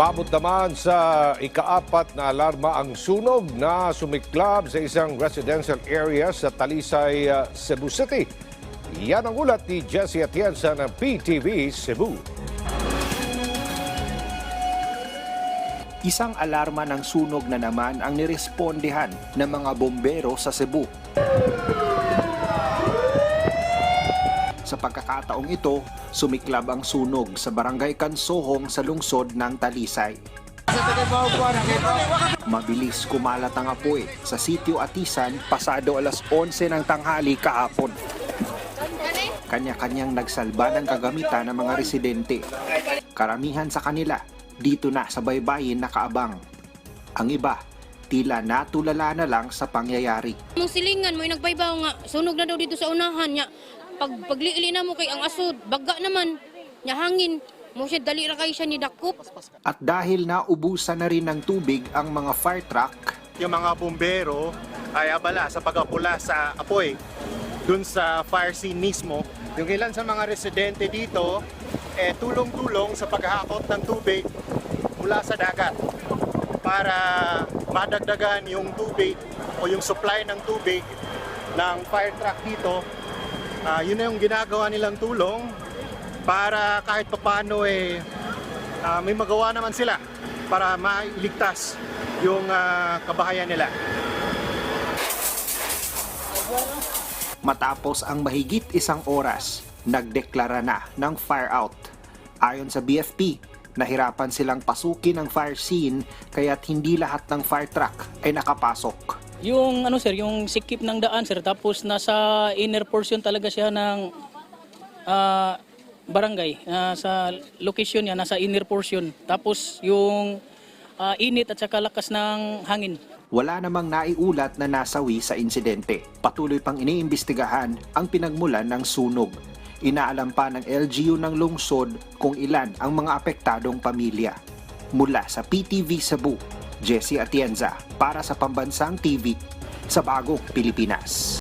Umabot naman sa ikaapat na alarma ang sunog na sumiklab sa isang residential area sa Talisay, uh, Cebu City. Yan ang ulat ni Jesse Atienza ng PTV Cebu. Isang alarma ng sunog na naman ang nirespondehan ng mga bombero sa Cebu. Sa pagkakataong ito, sumiklab ang sunog sa barangay Kansohong sa lungsod ng Talisay. Mabilis kumalat ang apoy sa sitio Atisan pasado alas 11 ng tanghali kahapon. Kanya-kanyang nagsalba ng kagamitan ng mga residente. Karamihan sa kanila dito na sa baybayin nakaabang. Ang iba, tila natulala na lang sa pangyayari. Mong silingan mo, nagbaybaw nga, sunog na daw dito sa unahan niya. Pag pagliili na mo kay ang asod, baga naman, niya hangin. Mo siya dali ra kay siya ni dakop. At dahil naubusan na rin ng tubig ang mga fire truck, yung mga bumbero ay abala sa pagapula sa apoy dun sa fire scene mismo. Yung ilan sa mga residente dito, eh, tulong-tulong sa paghahakot ng tubig mula sa dagat para madagdagan yung tubig o yung supply ng tubig ng fire truck dito. Ah, yun na yung ginagawa nilang tulong para kahit papano eh, ah, may magawa naman sila para mailigtas yung ah, kabahayan nila. matapos ang mahigit isang oras, nagdeklara na ng fire out. Ayon sa BFP, nahirapan silang pasukin ang fire scene kaya't hindi lahat ng fire truck ay nakapasok. Yung ano sir, yung sikip ng daan sir, tapos nasa inner portion talaga siya ng ah, barangay. Ah, sa location niya, nasa inner portion. Tapos yung ah, init at saka lakas ng hangin. Wala namang naiulat na nasawi sa insidente. Patuloy pang iniimbestigahan ang pinagmulan ng sunog. Inaalam pa ng LGU ng lungsod kung ilan ang mga apektadong pamilya. Mula sa PTV Cebu, Jesse Atienza para sa Pambansang TV sa Bagong Pilipinas.